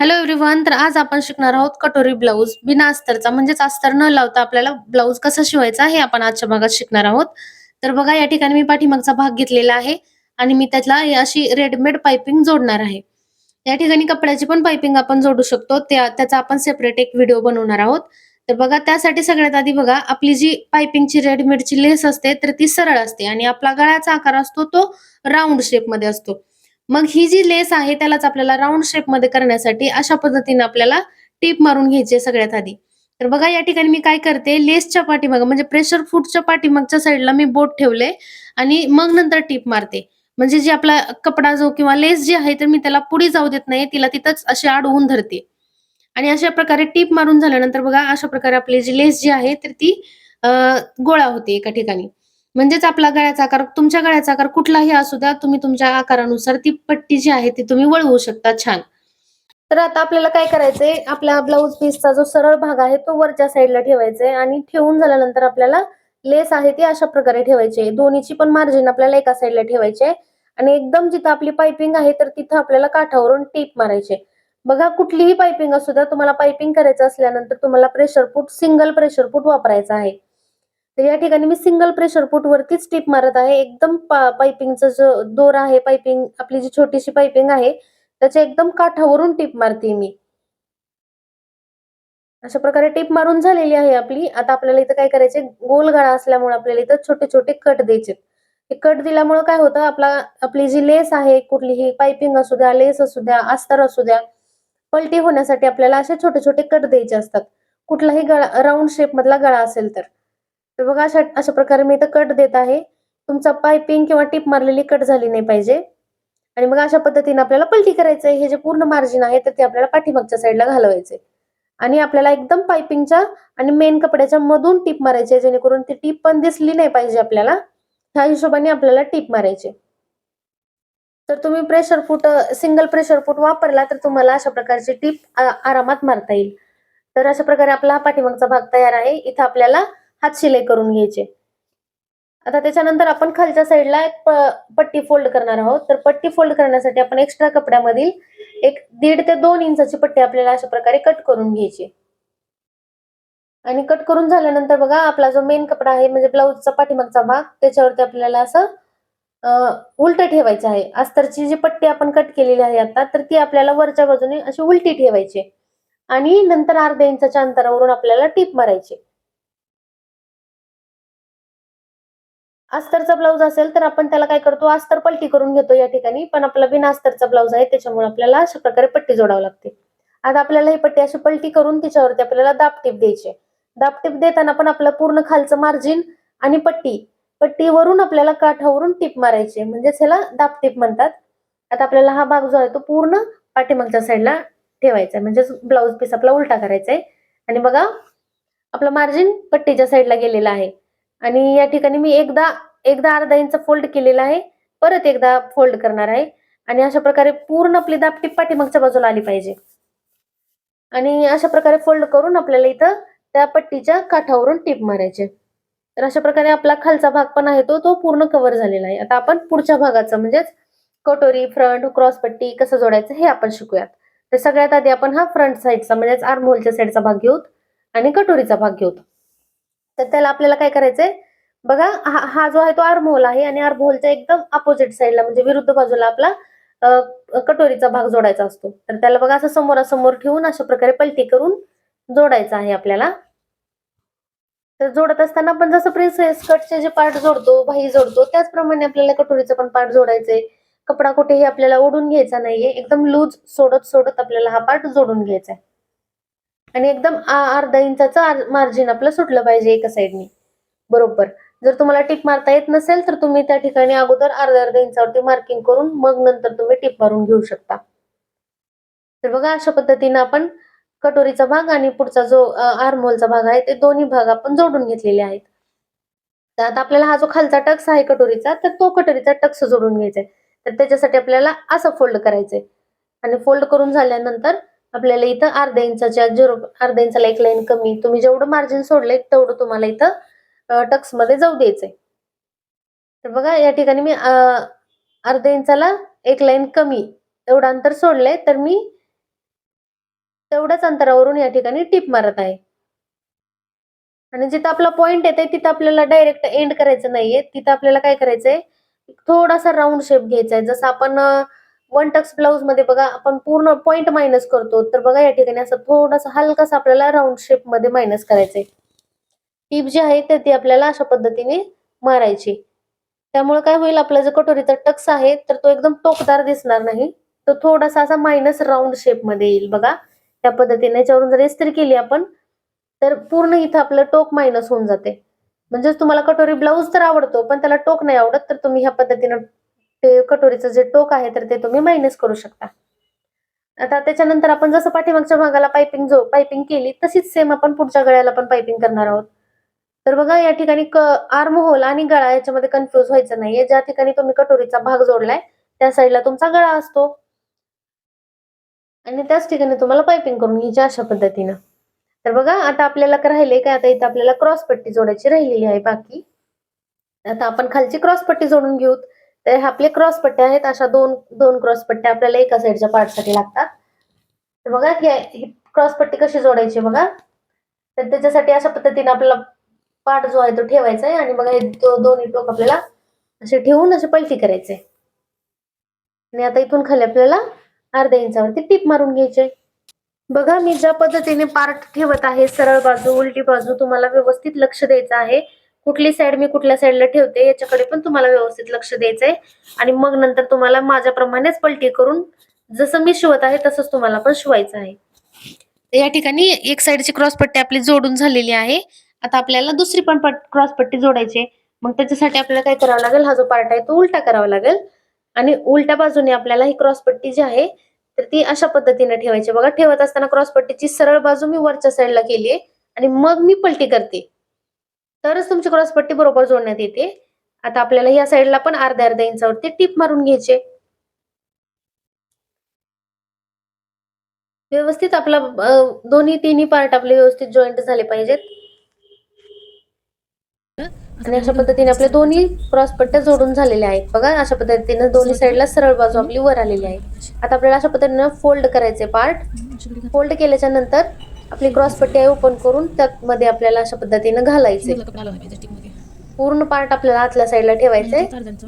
Hello everyone तर आज आपण शिकणार आहोत कटोरी ब्लाऊज बिना अस्तरचा म्हणजेच अस्तर न लावता आपल्याला ब्लाऊज कसा शिवायचा हे आपण आजच्या भागात शिकणार आहोत. तर बघा या ठिकाणी मी पाठीमागचा भाग घेतलेला आहे आणि मी त्यातला अशी रेडीमेड पाइपिंग जोडणार आहे. या ठिकाणी कपड्याची पण पाइपिंग आपण जोडू शकतो. त्या त्याचा आपण सेपरेट एक व्हिडिओ बनवणार आहोत. तर बघा त्यासाठी सगळ्यात आधी बघा आपली जी पाइपिंगची रेडीमेडची लेस असते तर ती सरळ असते आणि आपला गळ्याचा आकार असतो तो राऊंड शेपमध्ये असतो. मग ही जी लेस आहे त्यालाच आपल्याला राऊंड शेपमध्ये करण्यासाठी अशा पद्धतीने आपल्याला टीप मारून घ्यायची सगळ्यात आधी. तर बघा या ठिकाणी मी काय करते? लेसच्या पाठीमाग म्हणजे प्रेशर फूटच्या पाठीमागच्या साईडला मी बोट ठेवले आणि मग नंतर टीप मारते. म्हणजे जे आपला कपडा जो किंवा लेस जी आहे तर मी त्याला पुढे जाऊ देत नाही तिला तिथंच अशी अडवून धरते. आणि अशा प्रकारे टीप मारून झाल्यानंतर बघा अशा प्रकारे आपली जी लेस जी आहे तर ती गोळा होते एका ठिकाणी. म्हणजेच आपला गळ्याचा आकार तुमच्या गळ्याचा आकार कुठलाही असू द्या तुम्ही तुमच्या आकारानुसार ती पट्टी जी आहे ती तुम्ही वळवू शकता छान. तर आता आपल्याला काय करायचंय आपल्या ब्लाऊज पीसचा जो सरळ भाग आहे तो वरच्या साईडला ठेवायचा आहे आणि ठेवून झाल्यानंतर आपल्याला लेस आहे ती अशा प्रकारे ठेवायची आहे. दोन्हीची पण मार्जिन आपल्याला एका साईडला ठेवायची आहे आणि एकदम जिथं आपली पाइपिंग आहे तर तिथं आपल्याला काठावरून टीप मारायचे बघा कुठलीही पाइपिंग असू द्या तुम्हाला पाइपिंग करायचं असल्यानंतर तुम्हाला pressure foot single pressure foot वापरायचा आहे. तर या ठिकाणी मी सिंगल प्रेशर फूट वरतीच टीप मारत आहे. एकदम पाइपिंगचा जो दोर आहे पाइपिंग आपली जी छोटीशी पाइपिंग आहे त्याच्या एकदम काठावरून टीप मारते मी. अशा प्रकारे टिप मारून झालेली आहे आपली. आता आपल्याला इथं काय करायचे गोल गळा असल्यामुळे आपल्याला इथं छोटे छोटे कट द्यायचे हे कट दिल्यामुळे काय होतं? आपला आपली जी लेस आहे कुठलीही पाइपिंग असू द्या लेस असू द्या अस्तर असू द्या पलटी होण्यासाठी आपल्याला असे छोटे छोटे कट द्यायचे असतात. कुठलाही गळा राऊंड शेप मधला गळा असेल तर. तर बघा अशा अशा प्रकारे मी इथं कट देत आहे. तुमचा पाइपिंग किंवा टीप मारलेली कट झाली नाही पाहिजे. आणि मग अशा पद्धतीने आपल्याला पलटी करायचंय. हे जे पूर्ण मार्जिन आहे तर ते आपल्याला पाठीमागच्या साईडला घालवायचे आणि आपल्याला एकदम पाइपिंगच्या आणि मेन कपड्याच्या मधून टीप मारायची जेणेकरून ती टीप पण दिसली नाही पाहिजे आपल्याला. ह्या हिशोबाने आपल्याला टीप मारायची तर तुम्ही pressure foot single pressure foot वापरला तर तुम्हाला अशा प्रकारची टीप आरामात मारता येईल. तर अशा प्रकारे आपला हा पाठीमागचा भाग तयार आहे. इथं आपल्याला हात शिलाई करून घ्यायचे. आता त्याच्यानंतर आपण खालच्या साईडला एक पट्टी फोल्ड करणार आहोत. तर पट्टी फोल्ड करण्यासाठी आपण एक्स्ट्रा कपड्यामधील एक दीड ते दोन इंचाची पट्टी आपल्याला अशा प्रकारे कट करून घ्यायची. आणि कट करून झाल्यानंतर बघा आपला जो मेन कपडा आहे म्हणजे ब्लाऊजचा पाठीमागचा भाग त्याच्यावरती आपल्याला असं उलट ठेवायचं आहे. अस्तरची जी पट्टी आपण कट केलेली आहे आता तर ती आपल्याला वरच्या बाजूने अशी उलटी ठेवायची आणि नंतर अर्ध्या इंचाच्या अंतरावरून आपल्याला टीप मारायची अस्तरचा ब्लाऊज असेल तर आपण त्याला काय करतो? अस्तर पलटी करून घेतो या ठिकाणी. पण आपला बिना अस्तरचा ब्लाऊज आहे त्याच्यामुळे आपल्याला अशा प्रकारे पट्टी जोडावी लागते. आता आपल्याला ही पट्टी अशी पलटी करून तिच्यावरती आपल्याला दाबटीप द्यायची दाबटीप देताना पण आपलं पूर्ण खालचं मार्जिन आणि पट्टी पट्टीवरून आपल्याला काठावरून टीप मारायची म्हणजेच ह्याला दाबटीप म्हणतात. आता आपल्याला हा भाग जो आहे तो पूर्ण पाठीमागच्या साईडला ठेवायचा आहे. म्हणजेच ब्लाऊज पीस आपला उलटा करायचा आहे. आणि बघा आपलं मार्जिन पट्टीच्या साईडला गेलेलं आहे. आणि या ठिकाणी मी एकदा एकदा अर्धा इंच फोल्ड केलेला आहे. परत एकदा फोल्ड करणार आहे. आणि अशा प्रकारे पूर्ण आपली दापटी पाठीमागच्या बाजूला आली पाहिजे. आणि अशा प्रकारे फोल्ड करून आपल्याला इथं त्या पट्टीच्या काठावरून टीप मारायचे तर अशा प्रकारे आपला खालचा भाग पण आहे तो तो पूर्ण कव्हर झालेला आहे. आता आपण पुढच्या भागाचं म्हणजेच कटोरी फ्रंट क्रॉस पट्टी कसं जोडायचं हे आपण शिकूयात. तर सगळ्यात आधी आपण हा फ्रंट साईडचा म्हणजेच आर्महोलच्या साईडचा भाग घेऊत आणि कटोरीचा भाग घेऊत. तर त्याला आपल्याला काय करायचंय? बघा हा हा जो आहे तो आर्महोल आहे आणि आर्महोलच्या एकदम अपोजिट साईडला म्हणजे विरुद्ध बाजूला आपला कटोरीचा भाग जोडायचा असतो. तर त्याला बघा असं समोरासमोर ठेवून अशा प्रकारे पलटी करून जोडायचा आहे आपल्याला. तर जोडत असताना आपण जसं प्रिन्सेस कटचे जे पार्ट जोडतो बाही जोडतो त्याचप्रमाणे आपल्याला कटोरीचं पण पार्ट जोडायचंय. कपडा कुठेही आपल्याला ओढून घ्यायचा नाहीये. एकदम लूज सोडत सोडत आपल्याला हा पार्ट जोडून घ्यायचा आहे आणि एकदम अर्धा इंचाचं मार्जिन आपलं सुटलं पाहिजे एका साईडने बरोबर. जर तुम्हाला टिप मारता येत नसेल तर तुम्ही त्या ठिकाणी अगोदर अर्ध्या अर्ध्या इंचावरती मार्किंग करून मग नंतर तुम्ही टिप मारून घेऊ शकता. तर बघा अशा पद्धतीने आपण कटोरीचा भाग आणि पुढचा जो आरमोलचा भाग आहे ते दोन्ही भाग आपण जोडून घेतलेले आहेत. तर आता आपल्याला हा जो खालचा टक्स आहे कटोरीचा तर तो कटोरीचा टक्स जोडून घ्यायचा आहे. तर त्याच्यासाठी आपल्याला असं फोल्ड करायचंय. आणि फोल्ड करून झाल्यानंतर आपल्याला इथं अर्ध्या इंचाच्या झिरो अर्ध्या इंचाला एक लाईन कमी तुम्ही जेवढं मार्जिन सोडले तेवढं तुम्हाला इथं टक्समध्ये जाऊ द्यायचंय. तर बघा या ठिकाणी मी अर्ध्या इंचाला एक लाईन कमी एवढं अंतर सोडलंय तर मी तेवढ्याच अंतरावरून या ठिकाणी टिप मारत आहे. आणि जिथं आपला पॉइंट येते तिथं आपल्याला डायरेक्ट एंड करायचं नाहीये. तिथं आपल्याला काय करायचंय? थोडासा राऊंड शेप घ्यायचा आहे जसं आपण वन टक्स ब्लाऊजमध्ये बघा आपण पूर्ण पॉइंट मायनस करतो. तर बघा या ठिकाणी असं थोडासा हलकासा आपल्याला राऊंड शेपमध्ये मायनस करायचंय. टीप जी आहे तर ती आपल्याला अशा पद्धतीने मारायची. त्यामुळे काय होईल आपला जो कटोरीचा टक्स आहे तर तो एकदम टोकदार दिसणार नाही. तो थोडासा असा मायनस राऊंड शेपमध्ये येईल बघा. त्या पद्धतीने याच्यावरून जर इस्त्री केली आपण तर पूर्ण इथं आपलं टोक मायनस होऊन जाते. म्हणजेच तुम्हाला कटोरी ब्लाऊज तर आवडतो पण त्याला टोक नाही आवडत तर तुम्ही ह्या पद्धतीनं ते कटोरीचं जे टोक आहे तर ते तुम्ही मायनस करू शकता. आता त्याच्यानंतर आपण जसं पाठीमागच्या भागाला पायपिंग जो पायपिंग केली तशीच सेम आपण पुढच्या गळ्याला पण पायपिंग करणार आहोत. तर बघा या ठिकाणी क आर्म होल आणि गळा याच्यामध्ये कन्फ्युज व्हायचं नाहीये. ज्या ठिकाणी तुम्ही कटोरीचा भाग जोडलाय त्या साईडला तुमचा गळा असतो. आणि त्याच ठिकाणी तुम्हाला पायपिंग करून घ्यायची अशा पद्धतीनं. तर बघा आता आपल्याला राहिले काय? आता इथं आपल्याला क्रॉस पट्टी जोडायची राहिलेली आहे बाकी. आता आपण खालची क्रॉस पट्टी जोडून घेऊ तर हे आपले क्रॉस पट्ट्या आहेत अशा दोन दोन क्रॉस पट्ट्या आपल्याला एका साईडच्या पार्टसाठी लागतात. तर बघा ही क्रॉस पट्टी कशी जोडायची बघा. तर त्याच्यासाठी अशा पद्धतीने आपल्याला पार्ट जो आहे तो ठेवायचा आहे आणि बघा हे दोन्ही टोक आपल्याला असे ठेवून असे पलटी करायचे आणि आता इथून खाली आपल्याला अर्ध्या इंचावरती टीप मारून घ्यायचे बघा मी ज्या पद्धतीने पार्ट ठेवत आहे सरळ बाजू उलटी बाजू तुम्हाला व्यवस्थित लक्ष द्यायचं आहे. कुठली साईड मी कुठल्या साईडला ठेवते याच्याकडे पण तुम्हाला व्यवस्थित लक्ष द्यायचंय. आणि मग नंतर तुम्हाला माझ्याप्रमाणेच पलटी करून जसं मी शिवत आहे तसंच तुम्हाला पण शिवायचं आहे. या ठिकाणी एक साईडची क्रॉस पट्टी आपली जोडून झालेली आहे. आता आपल्याला दुसरी पण क्रॉस पट्टी जोडायची मग त्याच्यासाठी आपल्याला काय करावं लागेल? हा जो पार्ट आहे तो उलटा करावा लागेल. आणि उलट्या बाजूने आपल्याला ही क्रॉस पट्टी जी आहे तर ती अशा पद्धतीने ठेवायची. बघा ठेवत असताना क्रॉस पट्टीची सरळ बाजू मी वरच्या साईडला केली आणि मग मी पलटी करते. तरच तुमची क्रॉस पट्टी बरोबर जोडण्यात येते. आता आपल्याला या साईडला पण अर्ध्या अर्ध्या इंचावरती टिप मारून घ्यायचे व्यवस्थित आपला दोन्ही तिन्ही पार्ट आपले व्यवस्थित जॉईंट झाले पाहिजेत. आणि अशा पद्धतीने आपले दोन्ही क्रॉस पट्ट्या जोडून झालेल्या आहेत. बघा अशा पद्धतीने दोन्ही साईडला सरळ बाजू आपली वर आलेली आहे. आता आपल्याला अशा पद्धतीने फोल्ड करायचे पार्ट फोल्ड केल्याच्यानंतर आपली क्रॉस पट्टी ओपन करून त्यामध्ये आपल्याला अशा पद्धतीने घालायचे पूर्ण पार्ट आपल्याला आतल्या साईडला ठेवायचे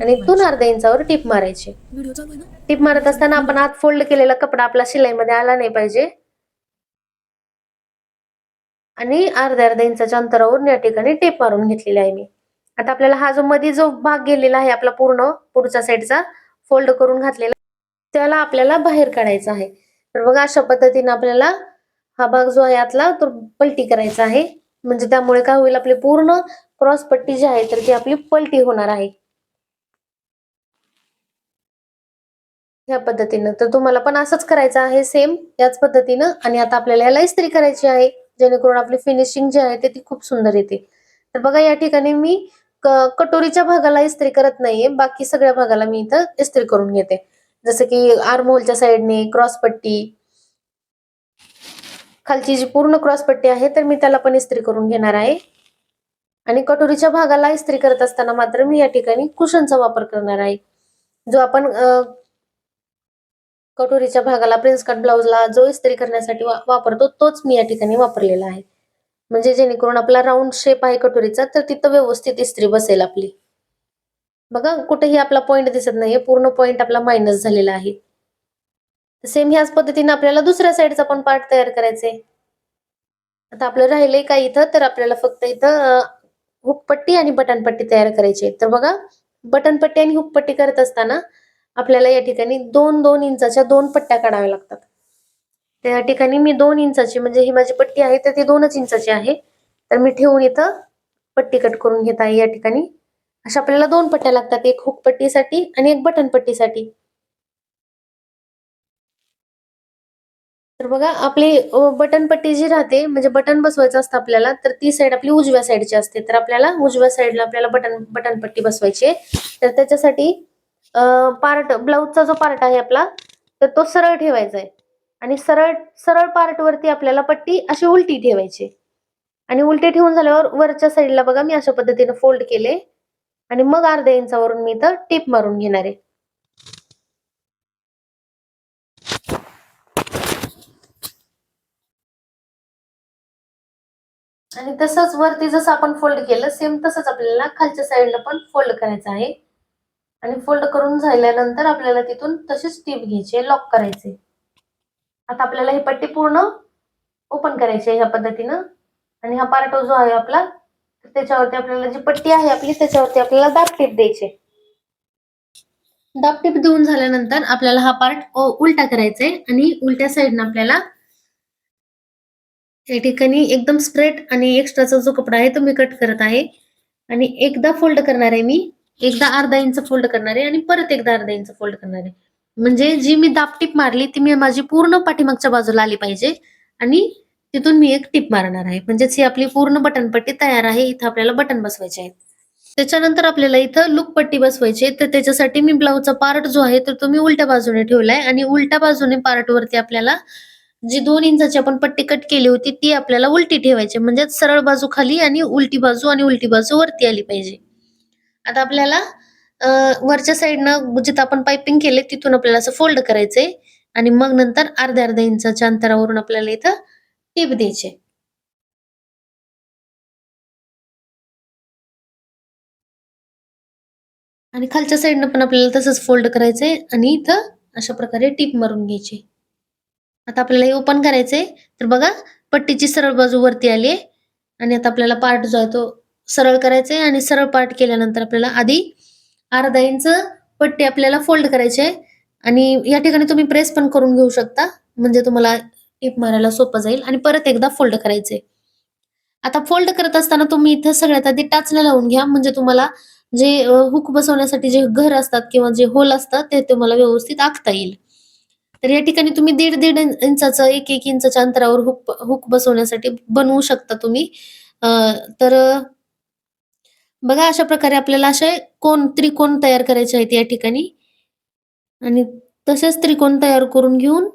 आणि इथून अर्ध्या इंचावर टिप मारायची. आहे टिप मारत असताना आपण आत फोल्ड केलेला कपडा आपला शिलाईमध्ये आला नाही पाहिजे. आणि अर्ध्या अर्ध्या इंचाच्या अंतरावरून या ठिकाणी टेप मारून घेतलेली आहे मी. आता आपल्याला हा जो मध्ये जो भाग गेलेला आहे आपला पूर्ण पुढच्या साईडचा फोल्ड करून घातलेला त्याला आपल्याला बाहेर काढायचा आहे. तर बघा अशा पद्धतीने आपल्याला हा भाग जो आहे आतला तो पलटी करायचा आहे. म्हणजे त्यामुळे काय होईल आपली पूर्ण क्रॉस पट्टी जी आहे तर ती आपली पलटी होणार आहे. ह्या पद्धतीनं. तर तुम्हाला पण असंच करायचं आहे सेम याच पद्धतीनं. आणि आता आपल्याला याला इस्त्री करायची आहे जेणेकरून आपली फिनिशिंग जी आहे ते ती खूप सुंदर येते. तर बघा या ठिकाणी मी कटोरीच्या भागाला इस्त्री करत नाहीये. बाकी सगळ्या भागाला मी इथं इस्त्री करून घेते. जसं की आर्महोलच्या साईडने क्रॉस पट्टी खालची जी पूर्ण क्रॉस पट्टी आहे तर मी त्याला पण इस्त्री करून घेणार आहे. आणि कटोरीच्या भागाला इस्त्री करत असताना मात्र मी या ठिकाणी कुशनचा वापर करणार आहे. जो आपण कटोरीच्या भागाला प्रिन्स कट ब्लाउजला जो इस्त्री करण्यासाठी वा- वापरतो तोच मी या ठिकाणी वापरलेला आहे. म्हणजे जेणेकरून आपला राऊंड शेप आहे कटोरीचा तर तिथं व्यवस्थित इस्त्री बसेल आपली. बघा कुठेही आपला पॉइंट दिसत नाहीये पूर्ण पॉइंट आपला मायनस झालेला आहे. सेम ह्याच पद्धतीने आपल्याला दुसऱ्या साईडचा पण पार्ट तयार करायचा. आहे आता आपलं राहिलंय का इथं? तर आपल्याला फक्त इथं हुकपट्टी आणि बटनपट्टी तयार करायची आहे तर बघा बटनपट्टी आणि हुकपट्टी करत असताना आपल्याला या ठिकाणी दोन दोन इंचाच्या दोन पट्ट्या काढाव्या लागतात. त्या ठिकाणी मी दोन इंचाची म्हणजे ही माझी पट्टी आहे तर ती दोनच इंचाची आहे. तर मी ठेवून इथं पट्टी कट करून घेत आहे या ठिकाणी. अशा आपल्याला दोन पट्ट्या लागतात एक हुकपट्टीसाठी आणि एक बटनपट्टीसाठी. तर बघा आपली बटन पट्टी जी राहते म्हणजे बटन बसवायचं असतं आपल्याला तर ती साईड आपली उजव्या साईडची असते. तर आपल्याला उजव्या साईडला आपल्याला बटन बटन पट्टी बसवायची आहे. तर त्याच्यासाठी पार्ट ब्लाऊजचा जो पार्ट आहे आपला तर तो सरळ ठेवायचा आहे. आणि सरळ सरळ पार्ट वरती आपल्याला पट्टी अशी उलटी ठेवायची आणि उलटी ठेवून झाल्यावर वरच्या साईडला बघा मी अशा पद्धतीने फोल्ड केले. आणि मग अर्ध्या इंचावरून मी इथं टीप मारून घेणार आहे. आणि तसंच वरती जसं आपण फोल्ड केलं सेम तसंच आपल्याला खालच्या साईडला पण फोल्ड करायचं आहे. आणि फोल्ड करून झाल्यानंतर आपल्याला तिथून तशीच टीप घ्यायची लॉक करायचे. आता आपल्याला ही पट्टी पूर्ण ओपन करायची आहे ह्या पद्धतीनं. आणि हा पार्ट जो आहे आपला त्याच्यावरती आपल्याला जी पट्टी आहे आपली त्याच्यावरती आपल्याला दाब टीप द्यायचे दाब टीप देऊन झाल्यानंतर आपल्याला हा पार्ट उलटा करायचा आहे. आणि उलट्या साईडनं आपल्याला या ठिकाणी एकदम स्ट्रेट आणि एक्स्ट्राचा जो कपडा आहे तो मी कट करत आहे. आणि एकदा फोल्ड करणार आहे मी. एकदा अर्धा इंच फोल्ड करणार आहे आणि परत एकदा अर्धा इंच फोल्ड करणार आहे. म्हणजे जी मी दाब टीप मारली ती मी माझी पूर्ण पाठीमागच्या बाजूला आली पाहिजे. आणि तिथून मी एक टिप मारणार आहे. म्हणजेच ही आपली पूर्ण बटन पट्टी तयार आहे. इथं आपल्याला बटन बसवायचे आहेत. त्याच्यानंतर आपल्याला इथं लुक पट्टी बसवायची आहे. तर त्याच्यासाठी मी ब्लाऊजचा पार्ट जो आहे तर तो मी उलट्या बाजूने ठेवलाय. आणि उलट्या बाजूने पार्ट वरती आपल्याला जी दोन इंचाची आपण पट्टी कट केली होती ती आपल्याला उलटी ठेवायची. म्हणजे सरळ बाजू खाली आणि उलटी बाजू आणि उलटी बाजू वरती आली पाहिजे. आता आपल्याला वरच्या साईडनं जिथं आपण पायपिंग केले तिथून आपल्याला असं फोल्ड करायचंय. आणि मग नंतर अर्ध्या अर्ध्या इंचाच्या अंतरावरून आपल्याला इथं टीप द्यायचे. आणि खालच्या साईडनं पण आपल्याला तसंच फोल्ड करायचंय आणि इथं अशा प्रकारे टीप मारून घ्यायची. आता आपल्याला हे ओपन करायचंय. तर बघा पट्टीची सरळ बाजू वरती आली आहे. आणि आता आपल्याला पार्ट जो आहे तो सरळ करायचा आहे आणि सरळ पार्ट केल्यानंतर आपल्याला आधी अर्धा इंच पट्टी आपल्याला फोल्ड करायची आहे. आणि या ठिकाणी तुम्ही प्रेस पण करून घेऊ शकता. म्हणजे तुम्हाला टीप मारायला सोपं जाईल. आणि परत एकदा फोल्ड करायचे आता फोल्ड करत असताना तुम्ही इथं सगळ्यात आधी टाचण्या लावून घ्या. म्हणजे तुम्हाला जे हुक बसवण्यासाठी जे घर असतात किंवा जे होल असतात ते तुम्हाला व्यवस्थित आखता येईल. तर या ठिकाणी तुम्ही दीड दीड इंचाचं एक एक इंचाच्या अंतरावर हुक हुक बसवण्यासाठी बनवू शकता तुम्ही. तर बघा अशा प्रकारे आपल्याला असे कोण त्रिकोण तयार करायचे आहेत या ठिकाणी. आणि तसेच त्रिकोण तयार करून घेऊन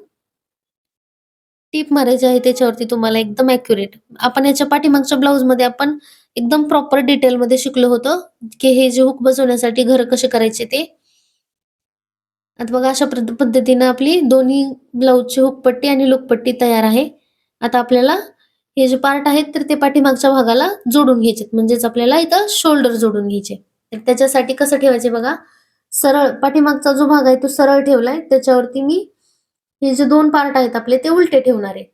टीप मारायची आहे त्याच्यावरती तुम्हाला एकदम अॅक्युरेट आपण याच्या पाठीमागच्या ब्लाऊजमध्ये आपण एकदम प्रॉपर डिटेल मध्ये शिकलो होतो की हे जे हुक बसवण्यासाठी घर कसे करायचे ते. आता बघा अशा पद्धतीनं आपली दोन्ही ब्लाऊजची हुकपट्टी आणि लुकपट्टी तयार आहे. आता आपल्याला हे जे पार्ट आहेत तर ते पाठीमागच्या भागाला जोडून घ्यायचे म्हणजेच आपल्याला इथं शोल्डर जोडून घ्यायचे तर त्याच्यासाठी कसं ठेवायचे बघा सरळ पाठीमागचा जो भाग आहे तो सरळ ठेवलाय. त्याच्यावरती मी हे जे दोन पार्ट आहेत आपले ते उलटे ठेवणार आहे.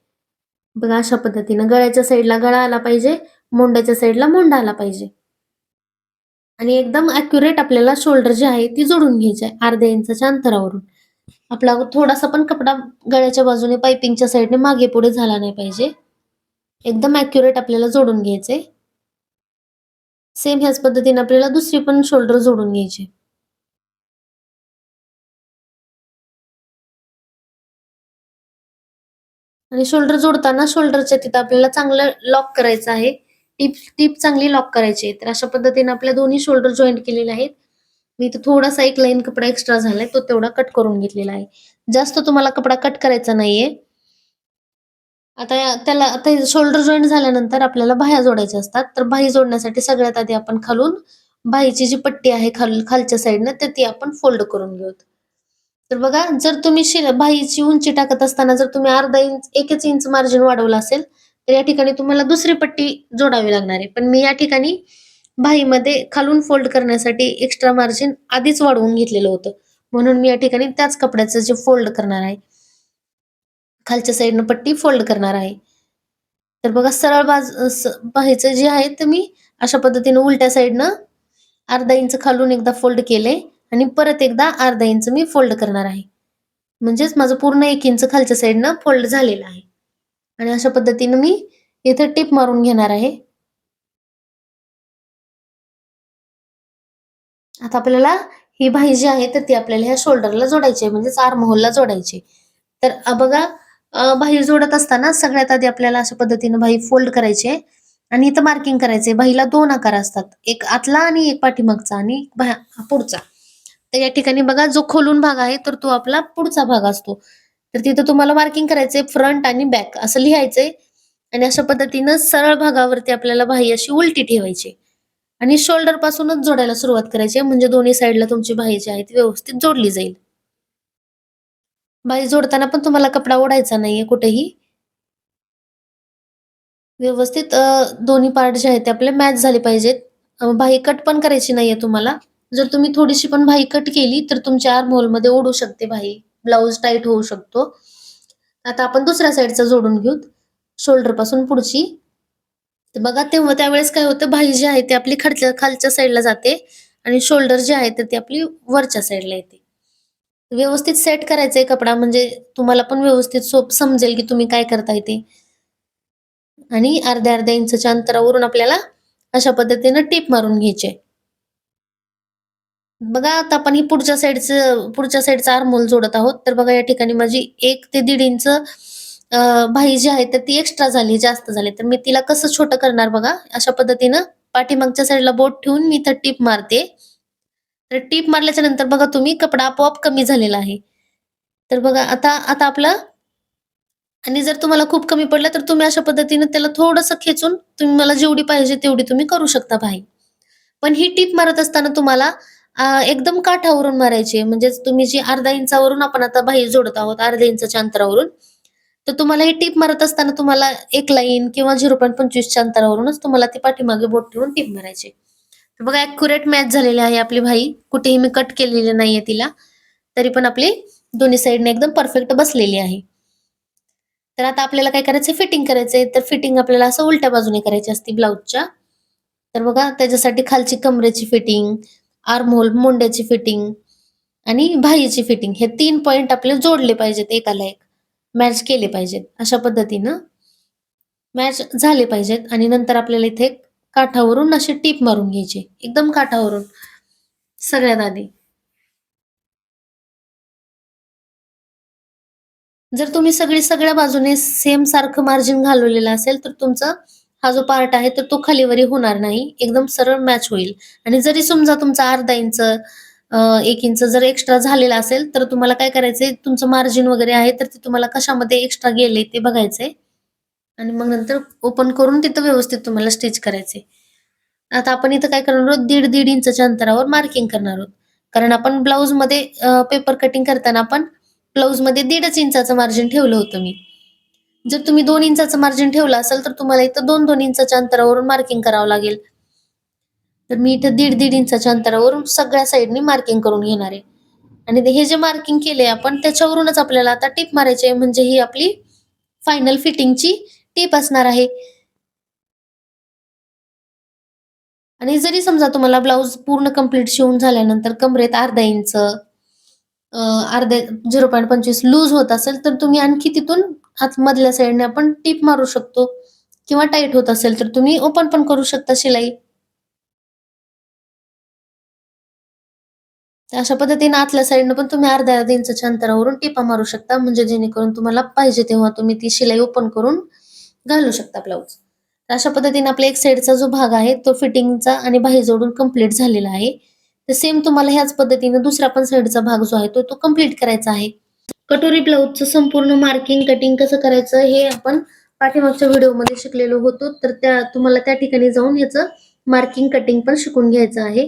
बघा अशा पद्धतीनं गळ्याच्या साईडला गळा आला पाहिजे मोंड्याच्या साईडला मोंडा आला पाहिजे. आणि एकदम अॅक्युरेट आपल्याला शोल्डर जी आहे ती जोडून घ्यायची आहे अर्ध्या इंचाच्या अंतरावरून. आपला थोडासा पण कपडा गळ्याच्या बाजूने पायपिंगच्या साईडने मागे पुढे झाला नाही पाहिजे. एकदम अॅक्युरेट आपल्याला जोडून घ्यायचे. सेम ह्याच पद्धतीने आपल्याला दुसरी पण शोल्डर जोडून घ्यायची. आणि शोल्डर जोडताना शोल्डरच्या तिथं आपल्याला चांगलं लॉक करायचं आहे. टीप टीप चांगली लॉक करायची आहे. तर अशा पद्धतीने आपल्या दोन्ही शोल्डर जॉईंट केलेले आहेत. मी इथं थोडासा एक लाईन कपडा एक्स्ट्रा झालाय तो तेवढा कट करून घेतलेला आहे. जास्त तुम्हाला कपडा कट करायचा नाहीये. आता त्याला आता शोल्डर जॉईंट झाल्यानंतर आपल्याला बाह्या जोडायच्या असतात. तर बाही जोडण्यासाठी सगळ्यात आधी आपण खालून बाहीची जी पट्टी आहे खाल खालच्या साईडनं तर ती आपण फोल्ड करून घेऊ तर बघा जर तुम्ही बाहीची उंची टाकत असताना जर तुम्ही अर्धा इंच एकच इंच मार्जिन वाढवलं असेल तर या ठिकाणी तुम्हाला दुसरी पट्टी जोडावी लागणार आहे. पण मी या ठिकाणी बाहीमध्ये खालून फोल्ड करण्यासाठी एक्स्ट्रा मार्जिन आधीच वाढवून घेतलेलं होतं. म्हणून मी या ठिकाणी त्याच कपड्याचं जे फोल्ड करणार आहे खालच्या साईडनं पट्टी फोल्ड करणार आहे. तर बघा सरळ बाज स- बाहीचं जे आहे ते मी अशा पद्धतीनं उलट्या साईडनं अर्धा इंच खालून एकदा फोल्ड केले आणि परत एकदा अर्धा इंच मी फोल्ड करणार आहे. म्हणजेच माझं पूर्ण एक इंच खालच्या साईडनं फोल्ड झालेलं आहे. आणि अशा पद्धतीनं मी इथे टिप मारून घेणार आहे. आता आपल्याला ही भाई जी आहे तर ती आपल्याला ह्या शोल्डरला जोडायची आहे म्हणजेच आर्महोलला जोडायची तर बघा भाई जोडत असताना सगळ्यात आधी आपल्याला अशा पद्धतीनं भाई फोल्ड करायची आहे आणि इथं मार्किंग करायचे भाईला दोन आकार असतात एक आतला आणि एक पाठीमागचा आणि पुढचा. तर या ठिकाणी बघा जो खोलून भाग आहे तर तो आपला पुढचा भाग असतो. तर तिथं तुम्हाला मार्किंग करायचंय फ्रंट आणि बॅक असं लिहायचंय आणि अशा पद्धतीनं सरळ भागावरती आपल्याला बाही अशी उलटी ठेवायची आणि शोल्डर पासूनच जोडायला सुरुवात करायची आहे, म्हणजे दोन्ही साईडला तुमची बाही जी आहे ती व्यवस्थित जोडली जाईल बाही जोडताना पण तुम्हाला कपडा ओढायचा नाहीये कुठेही व्यवस्थित दोन्ही पार्ट जे आहेत ते आपले मॅच झाले पाहिजेत. अ, बाही कट पण करायची नाहीये तुम्हाला. जर तुम्ही थोडीशी पण बाही कट केली तर तुमच्या आर्म होलमध्ये ओढू शकते बाही. ब्लाऊज टाईट होऊ शकतो. आता आपण दुसऱ्या साईडचा जोडून घेऊ शोल्डरपासून पुढची. तर बघा तेव्हा त्यावेळेस काय होतं भाई जी आहे ती आपली खालच्या खालच्या साईडला जाते आणि शोल्डर जे आहे तर ती आपली वरच्या साईडला येते. व्यवस्थित सेट करायचंय कपडा म्हणजे तुम्हाला पण व्यवस्थित सोप समजेल की तुम्ही काय करताय ते. आणि अर्ध्या अर्ध्या इंचच्या अंतरावरून आपल्याला अशा पद्धतीनं टीप मारून घ्यायची बघा आता आपण ही पुढच्या साईडचं पुढच्या साईडचा आरमोल जोडत आहोत. तर बघा या ठिकाणी माझी एक ते दीड इंच भाई जी आहे तर ती एक्स्ट्रा झाली, जास्त झाली. तर मी तिला कसं छोटं करणार बघा, अशा पद्धतीनं पाठीमागच्या साईडला बोट ठेवून मी इथं टीप मारते. तर टीप मारल्याच्या नंतर बघा तुम्ही कपडा आपोआप कमी झालेला आहे. तर बघा आता आता आपलं आणि जर तुम्हाला खूप कमी पडलं तर तुम्ही अशा पद्धतीने त्याला थोडंसं खेचून तुम्ही मला जेवढी पाहिजे तेवढी तुम्ही करू शकता भाई पण ही टीप मारत असताना तुम्हाला अ, एकदम काठावरून मारायची म्हणजेच तुम्ही जी अर्धा इंचावरून आपण आता बाही जोडत आहोत अर्ध्या इंचाच्या अंतरावरून. तर तुम्हाला ही टीप मारत असताना तुम्हाला 1 लाईन किंवा 0.25 च्या अंतरावरूनच तुम्हाला ती पाठीमागे बोट ठेवून टीप मारायची. तर बघा ॲक्युरेट मॅच झालेली आहे आपली बाही. कुठेही मी कट केलेली नाहीये तिला. तरी पण आपली दोन्ही साईडने एकदम परफेक्ट बसलेली आहे. तर आता आपल्याला काय करायचं फिटिंग करायचंय. तर फिटिंग आपल्याला असं उलट्या बाजूने करायची असते ब्लाऊजच्या तर बघा त्याच्यासाठी खालची कमरेची फिटिंग, आर्महोल मुंड्याची फिटिंग आणि बाहीची फिटिंग हे तीन पॉइंट आपले जोडले पाहिजेत एकाला एक. मॅच केले पाहिजेत. अशा पद्धतीनं मॅच झाले पाहिजेत आणि नंतर आपल्याला इथे काठावरून अशी टीप मारून घ्यायची. एकदम काठावरून सगळ्यात आधी. जर तुम्ही सगळी सगळ्या बाजूने सेम सारखं मार्जिन घालवलेलं असेल तर तुमचं हा जो पार्ट आहे तर तो खालीवरी होणार नाही. एकदम सरळ मॅच होईल आणि जरी समजा तुमचा अर्धा इंच एक इंच जर एक्स्ट्रा झालेला असेल तर तुम्हाला काय करायचंय तुमचं मार्जिन वगैरे आहे तर ते तुम्हाला कशामध्ये एक्स्ट्रा गेले ते बघायचंय आणि मग नंतर ओपन करून तिथं व्यवस्थित तुम्हाला स्टिच करायचे आता आपण इथं काय करणार आहोत दीड दीड इंचच्या अंतरावर मार्किंग करणार आहोत. कारण आपण ब्लाऊजमध्ये पेपर कटिंग करताना आपण ब्लाऊजमध्ये दीडच इंचाचं मार्जिन ठेवलं होतं मी. जर तुम्ही दोन इंचाचं मार्जिन ठेवलं असेल तर तुम्हाला इथं 2-2 इंचाच्या अंतरावरून मार्किंग करावं लागेल. तर मी इथं दीड दीड इंचाच्या अंतरावरून सगळ्या साइडनी मार्किंग करून घेणार आहे. आणि हे जे मार्किंग केले आपण त्याच्यावरूनच आपल्याला आता टीप मारायची आहे म्हणजे ही आपली फायनल फिटिंगची टीप असणार आहे. आणि जरी समजा तुम्हाला ब्लाऊज पूर्ण कंप्लीट शिवून झाल्यानंतर कमरेत अर्धा इंच अर्ध झिरो पॉईंट पंचवीस लूज होत असेल तर तुम्ही आणखी तिथून हात मधल्या साईडने आपण टीप मारू शकतो किंवा टाईट होत असेल तर तुम्ही ओपन पण करू शकता शिलाई. अशा पद्धतीने आतल्या साईडनं पण तुम्ही अर्ध्या अर्ध्या इंचाच्या अंतरावरून टिपा मारू शकता म्हणजे जेणेकरून तुम्हाला पाहिजे तेव्हा तुम्ही ती शिलाई ओपन करून घालू शकता ब्लाऊज अशा पद्धतीने आपल्या एक साइडचा जो भाग आहे तो फिटिंगचा आणि बाही जोडून कंप्लीट झालेला आहे. तर सेम तुम्हाला ह्याच पद्धतीने दुसरा पण साईडचा भाग जो आहे तो तो कंप्लीट करायचा आहे. कटोरी ब्लाऊजचं संपूर्ण मार्किंग, कटिंग कसं करायचं हे आपण पाठीमागच्या व्हिडिओमध्ये शिकलेलो होतो. तर त्या तुम्हाला त्या ठिकाणी जाऊन याचं मार्किंग, कटिंग पण शिकून घ्यायचं आहे.